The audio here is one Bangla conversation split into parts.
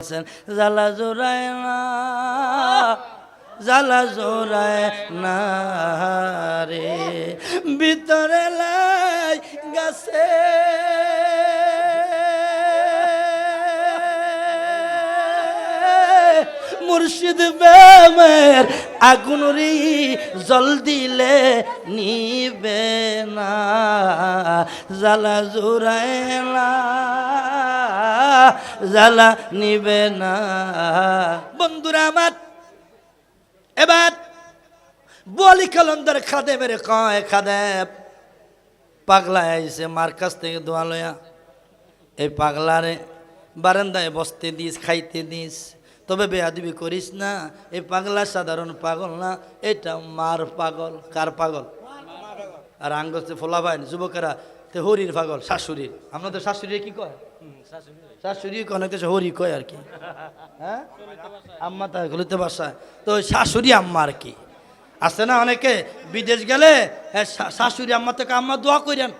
বলছেন জ্বালা জোড়ায় না জ্বালা জোড়ায় না রে, ভিতরে লাই গাছে। মুর্শিদ বেমের আগুনরি জল দিলে নিবে না জ্বালা জোড়ায় না। জ্বালা নিবে না। বন্ধুরা আমার, এবার বলি কলন্দর খাদে মেরে কয় খাদে পাগলা আইছে, মার থেকে দোয়া লয়া। এই পাগলারে বারান্দায় বসতে দিস, খাইতে দিস, তবে বেয়াদিবি করিস না। এই পাগলা সাধারণ পাগল না, এটা মার পাগল। কার পাগল? আর আঙ্গসে ফোলা ভাই যুবকেরা তে হরির পাগল, শাশুড়ির। আপনাদের শাশুড়ি কি কয়? শাশুড়ি কয় অনেক দেশে হরি কয় আর কি? হ্যাঁ? আম্মা তাই গলিতে বাসায় তো শাশুড়ি আম্মা আর কি। আছে না অনেকে? বিদেশ গেলে হ্যাঁ, শাশুড়ি আম্মা থেকে আম্মা দোয়া করেন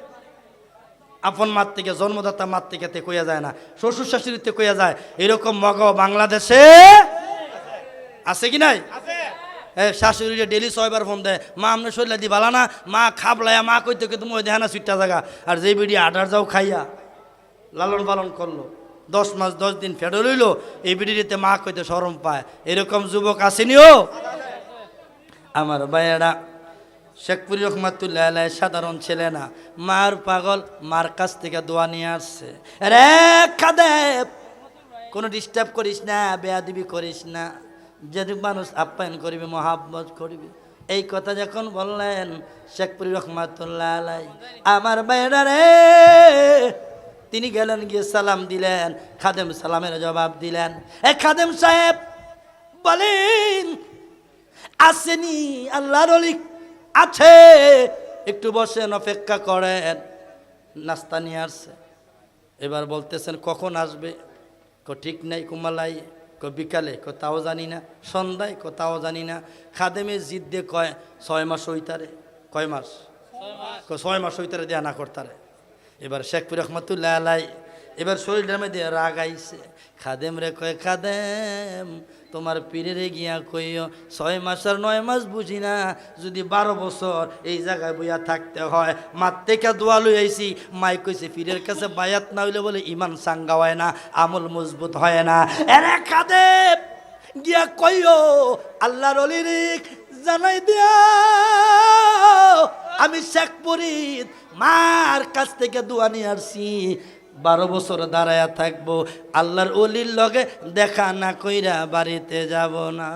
আপন মার থেকে জন্মদাতা মার থেকে তে কইয়া যায় না। শ্বশুর শাশুড়িতে কইয়া যায় এরকম মগ বাংলাদেশে আছে কি নাই? এ শাশুড়ি ডেলি ছয়বার ফোন দেয় মা আমরা শরীর দি বালা না। মা খাবলায়া মা কইতে কইতে মই দেহা না সুইটটা জায়গা আর যে বিড়ি আডার যাও খাইয়া লালন পালন করল। দশ মাস, দশ দিন ফেডো লইলো, এই বিড়িতে মা কইতে সরম পায়। এরকম যুবক আসেনিও আমার ভাইয়েরা, শেখপুরি রহমাতুল্লাহ সাধারণ ছেলে না। মার পাগল, মার কাছ থেকে দোয়া নিয়ে আসছে। রে খাদেব কোনো ডিস্টার্ব করিস না, বেয়াদিবি করিস না। যদি মানুষ আপ্যায়ন করবি, মহাব্বত করবি। এই কথা যখন বললেন শেখপুরি রহমাতুল্লাহ আমার বাইরা রে তিনি গেলেন গিয়ে সালাম দিলেন, খাদেম সালামের জবাব দিলেন। এ খাদেম সাহেব বলেন, আসেনি আল্লাহর আছে, একটু বসেন, অপেক্ষা করেন। নাস্তা নিয়ে আসছে। এবার বলতেছেন, কখন আসবে? ক ঠিক নাই কুমালাই ক বিকালে, ক তাও জানি না, সন্ধ্যায়, ক তাও জানি না। খাদেমে জিদ্দে কয়, ছয় মাস হইতারে, কয় মাস। ক ছয় মাস হইতারে দেয়া না করতারে। এবার শেখপুর রহমতুল্লাহ আলাই এবার শরীরের মধ্যে রাগ আইছে। খাদেম রে কয়, খাদেম, তোমার পীরেরে গিয়া কইও, ছয় মাস আর নয় মাস বুঝি না, যদি বারো বছর এই জায়গায় বইয়া থাকতে হয়, মার থেকে দোয়া লই আইছি। মাই কইছে, পীরের কাছে বায়াত না হইলে বলে ইমান সাঙ্গা হয় না, আমল মজবুত হয় না। এরে খাদেম, গিয়া কইও, আল্লাহর অলির জানাই দিয়া আমি শেখ পরিদ মার কাছ থেকে দোয়া নিয়ে আসছি। বারো বছর দাঁড়ায়া থাকব, আল্লাহর অলির লগে দেখা না কইরা বাড়িতে যাব না।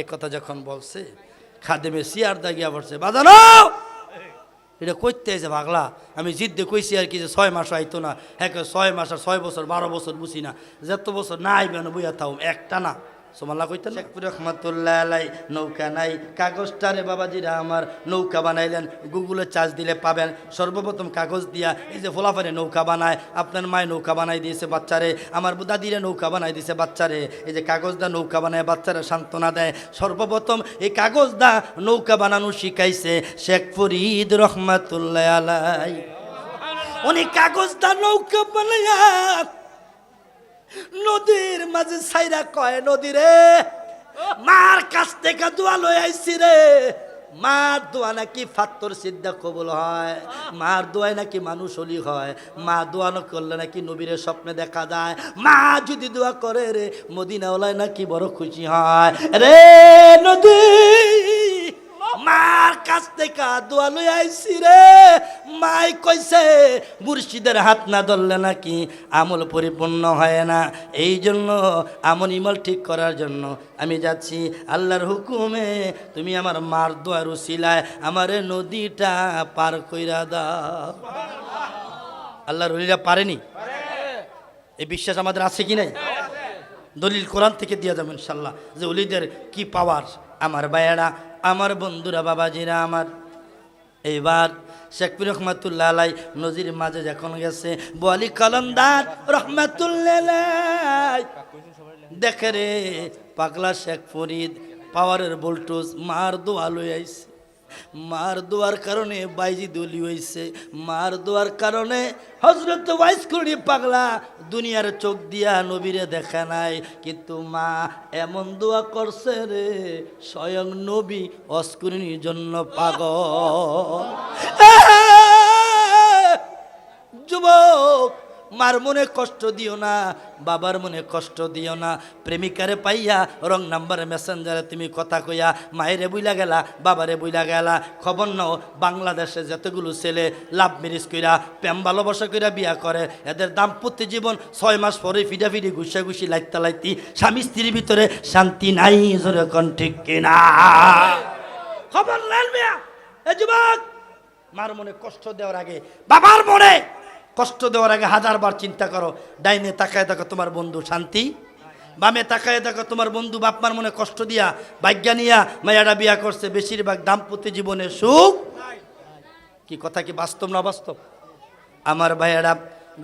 এ কথা যখন বলছে খাদেমে সিয়ার দাগিয়া পড়ছে, বাজানো! এটা কইতে আছে ভাগলা আমি জিদ্দে কইছি আর কি যে ছয় মাস আইতো না। হ্যাঁ ছয় মাস আর ছয় বছর, বারো বছর বুঝি না। যত বছর না আইবে না বইয়া থাও, একটা না। সোমাল্লা কইতেন শেখপুর রহমতুল্লাহ আলাই নৌকা নাই। কাগজটারে বাবাজিরা আমার নৌকা বানাইলেন। গুগলে চার্জ দিলে পাবেন। সর্বপ্রথম কাগজ দিয়া এই যে ফোলাফারে নৌকা বানায় আপনার মায় নৌকা বানাই দিয়েছে বাচ্চারে আমার দাদিরে নৌকা বানাই দিয়েছে বাচ্চারে। এই যে কাগজ দা নৌকা বানায় বাচ্চারা সান্ত্বনা দেয়। সর্বপ্রথম এই কাগজ দা নৌকা বানানো শিখাইছে শেখ ফরিদ রহমাতুল্লাহ আলাই উনি কাগজ দা নৌকা বানাইয়া নদীর মাঝে সাইরা কয় নদীরে মার কাছ থেকে দোয়া লই আইছি রে। মার দোয়া নাকি ফাত্তর সিদ্ধা কবুল হয়, মার দোয়ায় নাকি মানুষ হলি হয়, মা দোয়া না করলে নাকি নবীরে স্বপ্নে দেখা যায়। মা যদি দোয়া করে রে, মদিনাওয়ালায় নাকি বড় খুশি হয়। রে নদী কাছ থেকে দোয়া লই আইছি রে। মাই কইছে, মুর্শিদের হাত না ধরলে নাকি আমল পরিপূর্ণ হয় না। এই জন্য আমল ইমল ঠিক করার জন্য আমি যাচ্ছি আল্লাহর হুকুমে। তুমি আমার মার দোয়ার উসিলায় আমার নদীটা পার কইরা দাও। আল্লাহর হলিরা পারেনি? এই বিশ্বাস আমাদের আছে কি নাই? দলিল কোরআন থেকে দিয়ে যাবেন ইনশাল্লাহ যে অলিদের কি পাওয়ার? আমার বায়েরা আমার বন্ধুরা, বাবাজিরা আমার। এইবার শেখপুর রহমাতুল্লাহ আলাই নজির মাঝে যখন গেছে, বলি কলমদার রহমাতুল্লাহ দেখে রে পাগলা শেখ ফরিদ পাওয়ারের ভোল্টোজ মার দোয়া লই মার দোয়ার কারণে বাইজি দলি হয়েছে মার দোয়ার কারণে হজরত ওয়াইস করি পাগলা, দুনিয়ার চোখ দিয়া নবীরে দেখা নাই, কিন্তু মা এমন দোয়া করছে রে, স্বয়ং নবী অস্করিনীর জন্য পাগল। যুবক মার মনে কষ্ট দিও না, বাবার মনে কষ্ট দিও না। প্রেমিকারে পাইয়া রং নাম্বারে মেসেঞ্জারে তুমি কথা কইয়া মায়েরে বুইলা গেলা, বাবারে বুইলা গেলা। খবর নাও, বাংলাদেশে যতগুলো ছেলে লাভ ম্যারেজ কইরা, প্রেম ভালোবাসা কইরা বিয়া করে, এদের দাম্পত্য জীবন ছয় মাস পরে ফিডাফিডি ঘুষা ঘুষি লাইতা লাইতি স্বামী স্ত্রীর ভিতরে শান্তি নাই যেরকম ঠিক কিনা? খবর নেন মিয়া, এ যুবক, মার মনে কষ্ট দেওয়ার আগে, বাবার মনে কষ্ট দেওয়ার আগে হাজারবার চিন্তা করো, ডাইনে তাকায় দেখো তোমার বন্ধু শান্তি, বামে তাকায় দেখো তোমার বন্ধু বাপমার মনে কষ্ট দিয়া বাজ্ঞা নিয়া মায়াটা বিয়া করছে, বেশিরভাগ দাম্পত্য জীবনে সুখ। কি কথা কি বাস্তব না বাস্তব আমার ভাইয়ারা,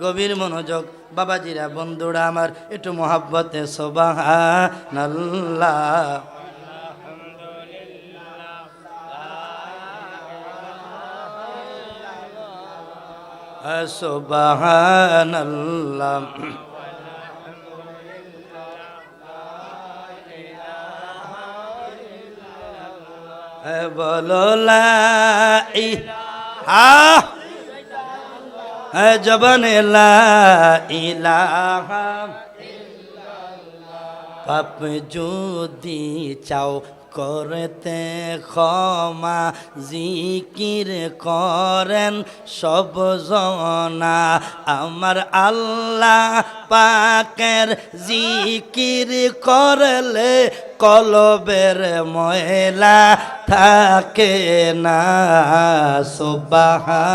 গভীর মনোযোগ, বাবাজিরা, বন্ধুরা আমার, একটু মহাব্বতে সোবাহ সুবহানাল্লাহ। বলো লা ইলাহা। জবনে পাপ যদি চাও করতে ক্ষমা জিকির করেন সব জনা। আমার আল্লাহ পাকের জিকির করলে কলবের ময়লা থাকে না। সুবাহা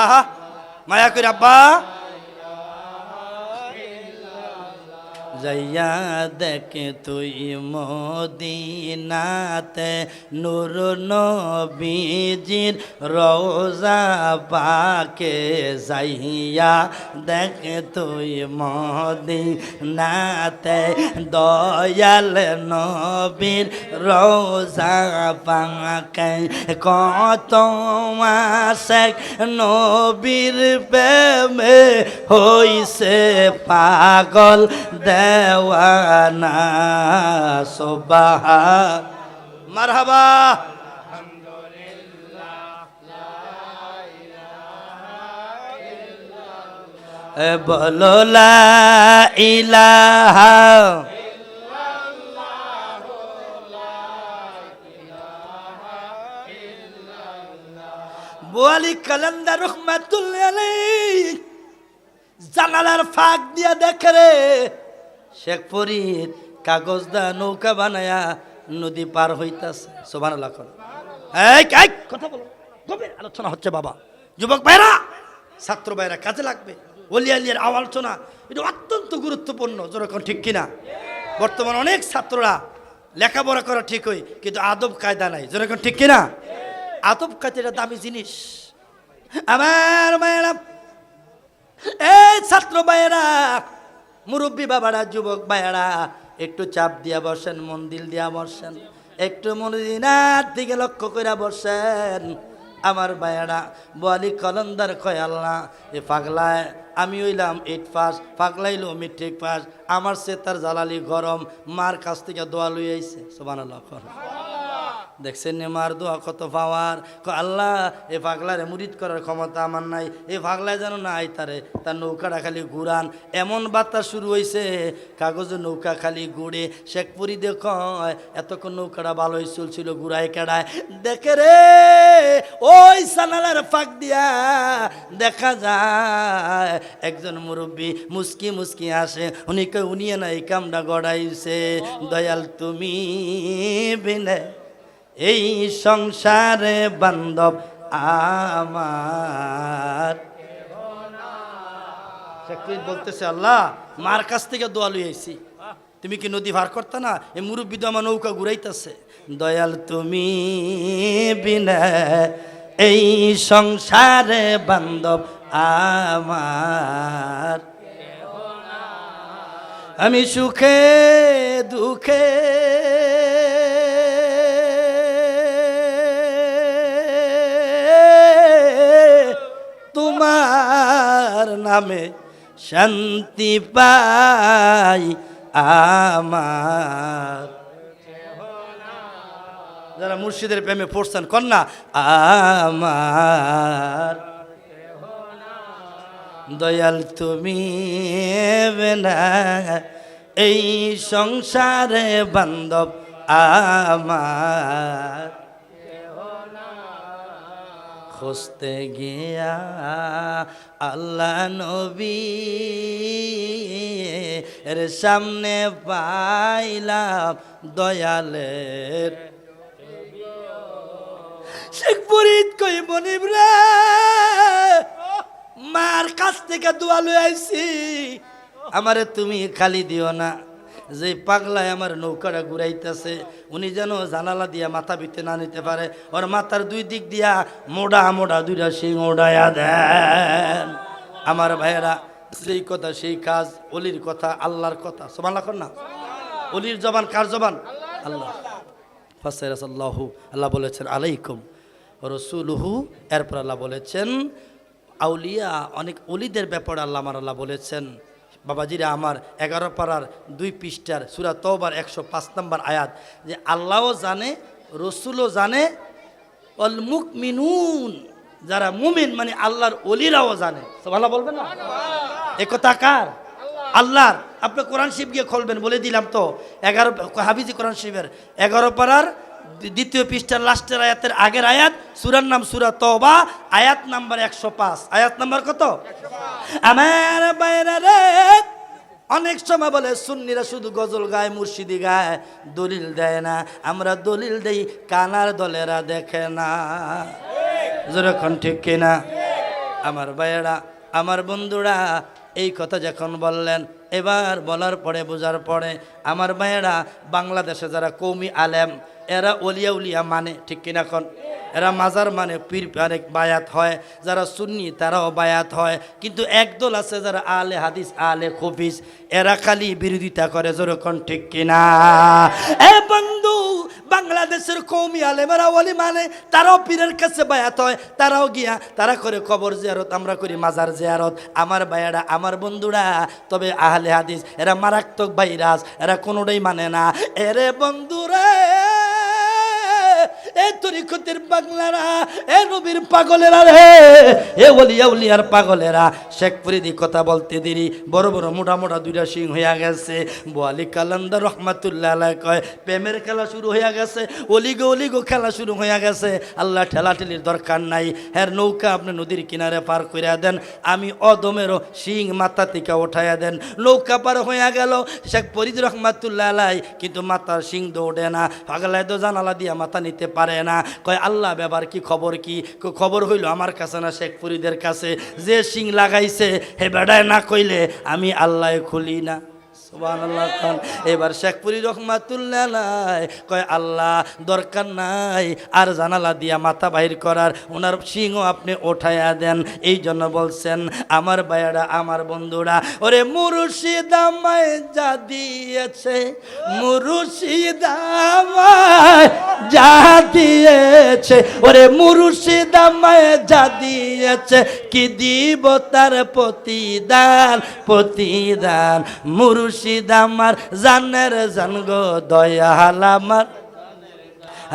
আহা, মায়া করে আব্বা। যাইয়া দেখে তুই মদিনাতে নূর নবীজির রোজা পাকে যাইয়া দেখে তুই মদিনাতে দয়াল নবীর রোজা পাকে কত মাসে নবীর প্রেমে হইছে পাগল দেওয়ানা সোবাহ মারহাবা। বলো ইলাহা। বোয়ালি কালান্দার রহমাতুল্লাহ জানালার ফাঁক দিয়া দেখে রে। শেখ ফরিদ কাগজ দা নৌকা বানায়া নদী পার হইতাছে। সোভান কথা বলো। গভীর আলোচনা হচ্ছে বাবা। যুবক ভাইরা, ছাত্র ভাইরা, কাজে লাগবে। অলিয়ালিয়ার আলোচনা, এটা অত্যন্ত গুরুত্বপূর্ণ যেরকম ঠিক কিনা? বর্তমান অনেক ছাত্ররা লেখাপড়া করা ঠিক হই, কিন্তু আদব কায়দা নাই। যেরকম ঠিক কিনা? আদব কায়দাটা দামি জিনিস। আমার মায়েরা এই ছাত্র ভাইয়েরা মুরব্বী বাবারা, যুবক ভাইয়েরা, একটু চাপ দিয়া বসেন, মন্দির দিয়া বসেন, একটু মদিনার দিকে লক্ষ্য করে বসেন। আমার ভাইয়েরা, বোয়ালি কলন্দার কয় আল্লাহ, এ পাগলায় আমি হইলাম এইট পাস পাগলাইলো মেট্রিক পাস আমার সে তার জ্বালালি গরম, মার কাছ থেকে দোয়া লই আইছে সোবান দেখছেন নে মার দোয়া কত পাওয়ার। আল্লাহ এ পাগলারে মুরিদ করার ক্ষমতা আমার নাই। এ পাগলায় যেন না আই তারে নৌকাটা খালি ঘুরান। এমন বার্তা শুরু হয়েছে কাগজে নৌকা খালি ঘুরে। শেখপুরি দেখ এতক্ষণ নৌকাটা ভালোই চলছিল ঘুরায় কেড়ায়। দেখে রে ওই সানালার ফাঁক দিয়া দেখা যায় একজন মুরব্বী মুস্কি মুস্কি আসে। উনি কই উনিয়ে না এই কামটা গড়াইছে। দয়াল তুমি বিনে এই সংসারে বান্ধব আমার। বলতেছে, আল্লাহ, মার কাছ থেকে দোয়া লই তুমি কি নদী ভার করতে না? এই মুরব্বী আমার নৌকা ঘুরাইতেছে। দয়াল তুমি বিনা এই সংসারে বান্ধব আমার। আমি সুখে দুঃখে নামে শান্তি পাই আমার। যারা মুর্শিদের প্রেমে পড়ছেন, কন্যা, আমার। দয়াল তুমি এই সংসারে বান্ধব আমার। খুঁজতে গিয়া আল্লাহ নবী এর সামনে পাইলাম দয়ালের। শেখ ফরিদ কই মনিব রে? মার কাছ থেকে দোয়া লই আইছি আমারে তুমি খালি দিও না। যে পাগলায় আমার নৌকাটা ঘুরাইতেছে, উনি যেন জানালা দিয়া মাথা ভিতরে না নিতে পারে, ওর মাথার দুই দিক দিয়া মোড়া মোড়া দুইটা সিং ওড়াইয়া দেন। আমার ভাইয়েরা সেই কথা সেই কাজ, অলির কথা, আল্লাহর কথা সমান লাখন না? অলির জবান কার জবান? আল্লাহ। ফাসাল্লাহু আল্লাহ বলেছেন, আলাইকুম রসুলহু। এরপর আল্লাহ বলেছেন, আউলিয়া, অনেক অলিদের ব্যাপারে আল্লাহ আমার আল্লাহ বলেছেন বাবাজিরা আমার এগারো পাড়ার দুই পৃষ্ঠার সুরা তওবার একশো পাঁচ নম্বর আয়াত যে আল্লাহও জানে রসুলও জানে অলমুক মিনুন যারা মুমিন মানে আল্লাহর অলিরাও জানে। ভালো বলবেন না? একথা কার? আল্লাহর। আপনি কোরআন শিব গিয়ে খুলবেন বলে দিলাম তো। এগারো হাবিজি কোরআন শিবের এগারো পাড়ার দ্বিতীয় পৃষ্ঠার লাস্টের আয়াতের আগের আয়াত, সুরার নাম সুরা তবা আয়াত নাম্বার একশো পাঁচ। আয়াত নাম্বার কত? আমার বাইরা রে, অনেক সময় বলে, সুন্নিরা শুধু গজল গায়, মুর্শিদি গায়, দলিল দেয় না। আমরা দলিল দেই, কানার দলেরা দেখে না। যেরকম ঠিক কিনা? আমার ভাইয়েরা আমার বন্ধুরা, এই কথা যখন বললেন, এবার বলার পরে, বোঝার পরে, আমার ভাইয়েরা বাংলাদেশে যারা কৌমি আলেম এরা অলিয়া উলিয়া মানে ঠিক কিনা এখন এরা মাজার মানে পীর আরেক বায়াত হয়, যারা সুন্নি তারাও বায়াত হয়। কিন্তু একদল আছে যারা আলে হাদিস আলে খবিস এরা খালি বিরোধিতা করে যেরকম ঠিক কিনা? এ বন্ধু, বাংলাদেশের কৌমি আলেমেরা ওলি মানে তারাও পীরের কাছে বায়াত হয়, তারাও গিয়া, তারা করে কবর জিয়ারত, আমরা করি মাজার জিয়ারত। আমার ভাইয়ারা, আমার বন্ধুরা, তবে আহলে হাদিস, এরা মারাত্মক ভাইরাস, এরা কোনোটাই মানে না। এরে বন্ধুরা এ তরিকতের পাগলারা, এ নবীর পাগলেরা রে। এ ওলিয়া উলিয়ার পাগলেরা, শেখ ফরিদি কথা বলতে দেরি, বড় বড় মোটা মোটা দুইটা সিং হইয়া গেছে। বোয়ালি কালান্দার রহমাতুল্লাহ কয়, প্রেমের খেলা শুরু হইয়া গেছে অলিগো অলিগো খেলা শুরু হইয়া গেছে। আল্লাহ ঠেলাঠেলির দরকার নাই। হ্যার নৌকা আপনি নদীর কিনারে পার করিয়া দেন, আমি অদমেরও সিং মাথা থেকে উঠাইয়া দেন। নৌকা পার হইয়া গেল, শেখ ফরিদ রহমাতুল্লাহ কিন্তু মাথার সিং দৌড়ে না। পাগলায় তো জানালা দিয়া মাথা নিতে পারে না। কয়, আল্লাহ ব্যাপার কি, খবর কি? খবর হইল আমার কাছে না শেখ ফরিদের কাছে। যে সিং লাগাইছে, হে বেড়ায় না কইলে আমি আল্লাহ খুলি না। এবার শেখপুরি রহমাতুল্লাহ কয়, আল্লাহ, দরকার নাই আর জানালা দিয়া মাথা বাহির করার। ওনার সিংও আপনি ওঠাইয়া দেন। এই জন্য বলছেন, আমার ভাইয়ারা, আমার বন্ধুরা, ওরে মুর্শিদ আমায় যা দিয়েছে, মুর্শিদ আমায় যা দিয়েছে, ওরে মুর্শিদ আমায় যা দিয়েছে। কি দিব তার প্রতিদান প্রতিদান মুর্শিদ আমার, জানের জান গো দয়াল আমার।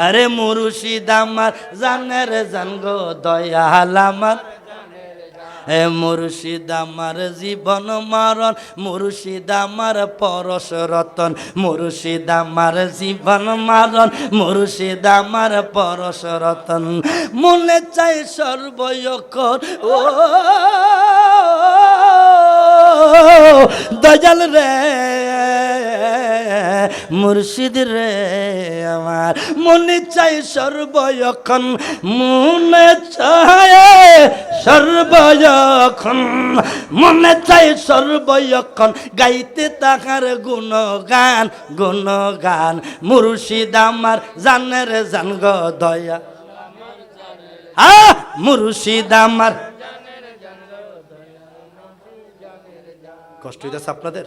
আরে মুর্শিদ আমার, জানের জান গো দয়াল আমার। এ মুর্শিদ আমার জীবন মরণ, মুর্শিদ আমার পরশ রতন। মুর্শিদ আমার জীবন মারণ, মুর্শিদ আমার পরশ রতন। মনে চাই সর্বয়কর, ও দয়াল রে, মুর্শিদ রে, আমার মনে চাই সর্বয়খন মনে চায় সর্বয়খন মনে চাই সর্বয়খন গাইতে তাহার গুণগান গুণগান, মুর্শিদ আমার জানের জান গো দয়া। আহ, মুর্শিদ আমার কষ্ট হইতেছে আপনাদের?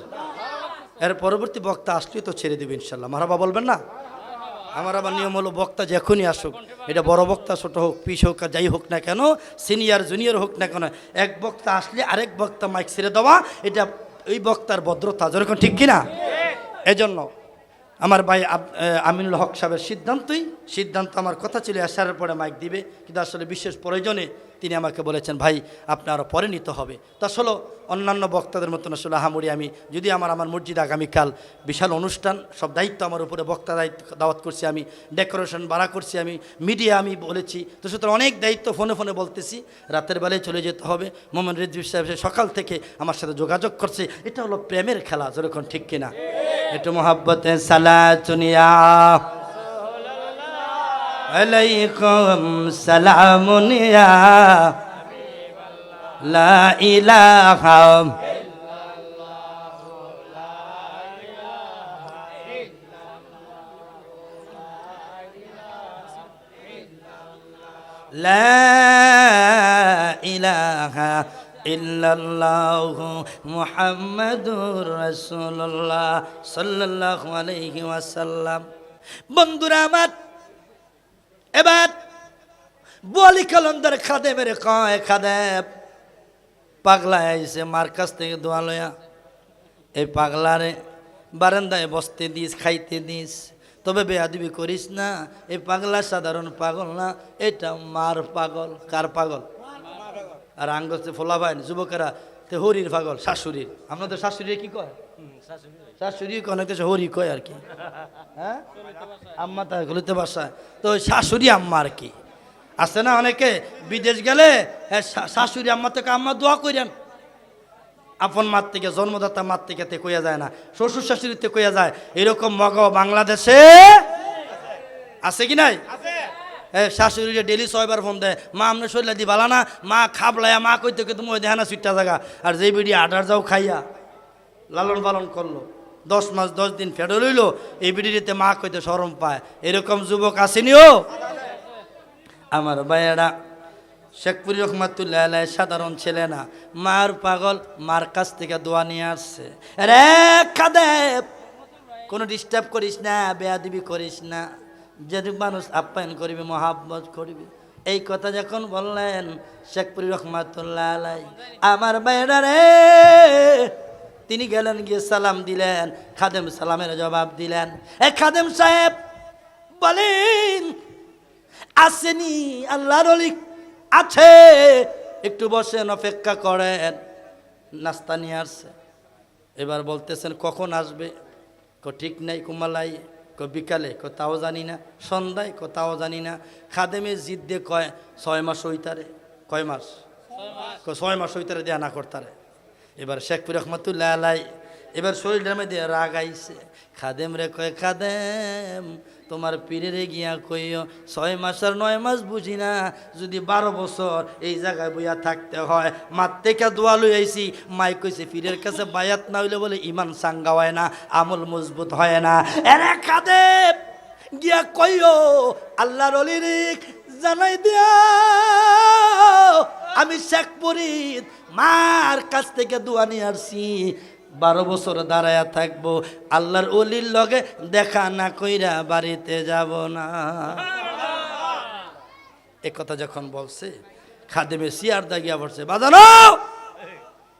এর পরবর্তী বক্তা আসলেই তো ছেড়ে দেবে ইনশাল্লাহ। মারাবা বলবেন না? আমার আবার নিয়ম হলো বক্তা যখনই আসুক, এটা বড় বক্তা, ছোট হোক, পিস হোক যাই হোক না কেন, সিনিয়র, জুনিয়র হোক না কেন, এক বক্তা আসলে আরেক বক্তা মাইক ছেড়ে দেওয়া, এটা ওই বক্তার ভদ্রতা। যেরকম ঠিক কিনা? এজন্য আমার ভাই আমিনুল হক সাহেবের সিদ্ধান্তই, সিদ্ধান্ত আমার কথা ছিল আসার পরে মাইক দিবে, কিন্তু আসলে বিশেষ প্রয়োজনে তিনি আমাকে বলেছেন ভাই আপনি আরও পরে নিতে হবে। তা আসলে অন্যান্য বক্তাদের মতন আসলে হামুড়ি আমি যদি আমার আমার মসজিদ আগামীকাল বিশাল অনুষ্ঠান সব দায়িত্ব আমার উপরে বক্তা দায়িত্ব দাওয়াত করছি আমি ডেকোরেশন বাড়া করছি আমি মিডিয়া আমি বলেছি তো সুতরাং অনেক দায়িত্ব ফোনে ফোনে বলতেছি রাতের বেলায় চলে যেতে হবে। মোহাম্মদ রিজভি সাহেব সকাল থেকে আমার সাথে যোগাযোগ করছে এটা হলো প্রেমের খেলা যেরকম ঠিক কিনা? একটু মোহাব্বতে সালা চুনিয়া আলাইকুম সালামুনিয়া লা ইলাহা لا إله إلا الله محمد رسول الله صلى الله عليه وسلم বন্ধুরা আমার এবার বলি কলন্দর খাদে মেরে কয় খাদে পাগলা আইসে মার কাছ থেকে দোয়া লয়া। এই পাগলারে বারান্দায় বসতে দিস, খাইতে দিস, তবে বেয়াদবি করিস না। এই পাগলা সাধারণ পাগল না, এটা মার পাগল। কার পাগল? আর আঙ্গতে ফোলা ভাই যুবকেরা তে হরির পাগল শাশুড়ির। আপনাদের শাশুড়ি কি কয়? শাশুড়ি কয় দেশে হরি কয় আর কি? হ্যাঁ? আম্মা তাই গলিতে বাসায়। তো শাশুড়ি আম্মা আর কি। আছে না অনেকে? বিদেশ গেলে শাশুড়ি আম্মা থেকে আম্মা দোয়া করেন আপন মার থেকে জন্মদাতা মার থেকে তে কইয়া যায় না। শ্বশুর শাশুড়িতে কইয়া যায়। এরকম মগ বাংলাদেশে আছে কি নাই? এ, শাশুড়ি ডেলি ছয়বার ফোন দেয়, মা আপনি শরীর দি বালা না? মা, খাবলায়া, মা কইতে কইতে মই দেয় না সুইটটা জায়গা আর যেই বিড়ি আডার যাও খাইয়া লালন পালন করল, দশ মাস, দশ দিন ফেডো লইলো এই বিড়িতে মা কইতে সরম পায়। এরকম যুবক আসেনিও আমার ভাইয়েরা, শেখপুরি রহমাতুল্লাহ সাধারণ ছেলে না, মার পাগল, মার কাছ থেকে দোয়া নিয়ে আসছে। রে কাদেব কোনো ডিস্টার্ব করিস না, বেয়াদিবি করিস না। যদি মানুষ আপ্যায়ন করবি, মহাব্বত করবি, এই কথা যখন বললেন, শেখপুরি রহমাতুল্লাহ আলাই আমার বাইরা রে, তিনি গেলেন গিয়ে সালাম দিলেন, খাদেম সালামের জবাব দিলেন। এ খাদেম সাহেব, বলেন, আসেনি, আল্লাহর আছে, একটু বসেন, অপেক্ষা করেন। নাস্তা নিয়ে আসছে। এবার বলতেছেন, কখন আসবে? ঠিক নাই কুমালাই ক বিকালে, ক তাও জানি না, সন্ধ্যায় ক তাও জানি না। খাদেমে জিদ দিয়ে কয়, ছয় মাস ওইতারে কয় মাস? ক ছয় মাস ওইতারে দেয়া না করতারে। এবার শেখপুর রহমতুল্লাহ আলাই এবার শরীরটার মধ্যে রাগ আইছে। খাদেম রে কয়, খাদেম তোমার পীরেরে গিয়া কইও, ছয় মাস আর নয় মাস বুঝি না, যদি বারো বছর এই জায়গায় বইয়া থাকতে হয়। মার থেকে দোয়া লই আইছি, মাই কইছে, পীরের কাছে বায়াত না হইলে বলে ইমান সাঙ্গা হয় না, আমল মজবুত হয় না। এরে খাদেম, গিয়া কইও, আল্লাহর অলির জানাই দিয়া আমি শেখপুরীর মার কাছ থেকে দোয়া নিয়ে আসছি। বারো বছর দাঁড়ায়া থাকব। আল্লাহর অলির লগে দেখা না কইরা বাড়িতে যাব না। এ কথা যখন বলছে, খাদেমে সিয়ার দাগিয়া পড়ছে, বাজানো!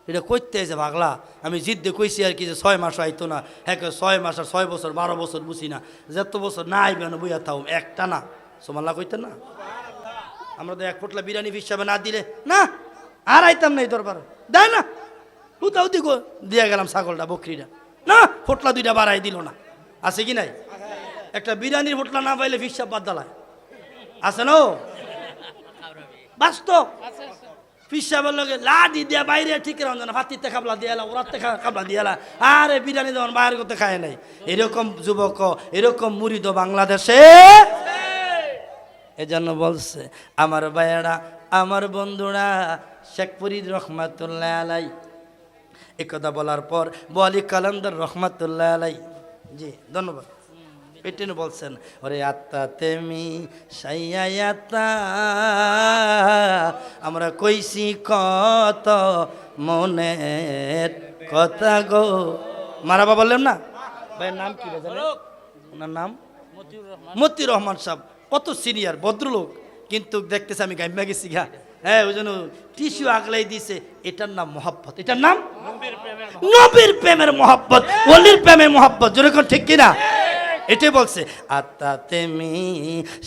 এটা কইতে আছে ভাগলা আমি জিদ্দে কইছি আর কি যে ছয় মাস আইতো না। হ্যাঁ ছয় মাস আর ছয় বছর, বারো বছর বুঝি না। যত বছর না আইবে না বইয়া থাও একটা না। সোমাল্লা কইতেন না। আমরা তো এক ফুটলা বিরিয়ানি হিসাবে না দিলে, না, আর আইতাম না এই দরবার। দেয় না। হুতাও দিগো দিয়া গেলাম ছাগলটা, বকরিটা। না, ফুটলা দুইটা বাড়াই দিল না। আছে কি নাই? একটা বিরিয়ানির ফুটলা না পাইলে হিসাব বাদ দালায়। আছে না? বাস্তব। পিসাবের লগে লাডি দিয়া বাইরে, ঠিক রাখুন না ভাতিতে খাবলা দিয়ে এলা ওরাতে খাবলা দিয়ে এলা। আরে বিরিয়ানি যেমন বাইরে করতে খায় নাই। এরকম যুবক, এরকম মুড়িদ বাংলাদেশে। এজন্য বলছে, আমার ভাইয়েরা, আমার বন্ধুরা শেখপুরি রহমাতুল্লাহ আলাই এ কথা বলার পর বলি কালান্দর রহমাতুল্লাহ আলাই। জি ধন্যবাদ। এটেন বলছেন ওরে আত্মা তেমি সাইয়াত্তা আমরা কইছি কত মনের কথা গো। মারাবা বললেন না? ভাইয়ের নাম কি? ওনার নাম? মতিউর রহমান। সাহেব। কত সিনিয়র ভদ্রলোক। কিন্তু দেখতেছে আমি গাইমা গেছি গা। হ্যাঁ ওই জন্য টিস্যু আগলাই দিছে। এটার নাম মোহাব্বত। এটার নাম? নবীর প্রেমের মোহাব্বত। অলির প্রেমের মোহাব্বত। যেরকম ঠিক কিনা? এটাই বলছে আত্মা তেমি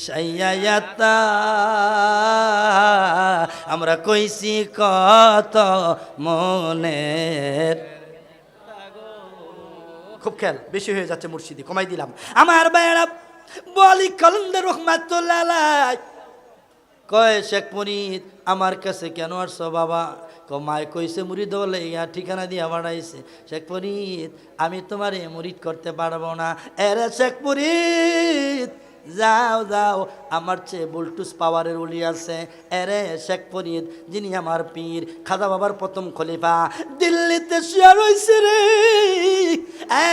সাইয়াতা আমরা কইছি কত মনের খুব খেয়াল বেশি হয়ে যাচ্ছে মুর্শিদি কমাই দিলাম। আমার ভাইয়েরা বলি কলন্দের রহমাতুল্লাহ কয়, শেখ মুরিদ, আমার কাছে কেন আসছো বাবা? ক মায় কইছে মুরিদ বলে ইয়া ঠিকানা দিয়ে বাড়াইছে শেখ মুরিদ, আমি তোমার মুরিদ করতে পারব না। এরে শেখ মুরিদ যাও যাও আমার চেয়ে বুলটুস পাওয়ারের উলি আছে। এরে শেখ ফরিদ যিনি আমার পীর খাজা বাবার প্রথম খলিফা দিল্লিতে শেয়ার হয়েছে রে।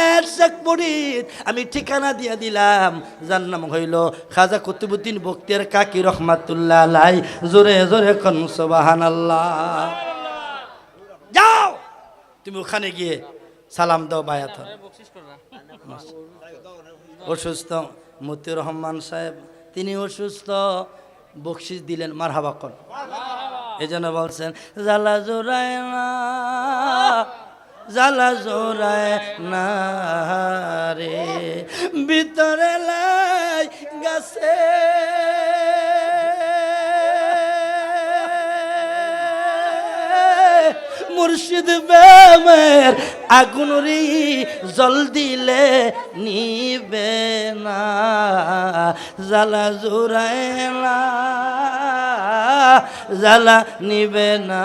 এর শেখ ফরিদ আমি ঠিকানা দিয়া দিলাম। যার নাম হইল খাজা কুতুবুদ্দিন বক্তিয়ার কাকি রহমাতুল্লাহ লাই জোরে জোরে কন সোবাহান যাও! তুমি ওখানে গিয়ে সালাম দাও বায়াত অসুস্থ মতিউর রহমান সাহেব, তিনি অসুস্থ। বকশিস দিলেন মার হাবা কর। এই জন্য বলছেন, জালা জোরায় না, জালা জোরায় না রে। ভিতরে লাই গাছে মুর্শিদ বেমের আগুন রে জল দিলে নিবে না জ্বালা জোড়ায় না জ্বালা নিবে না।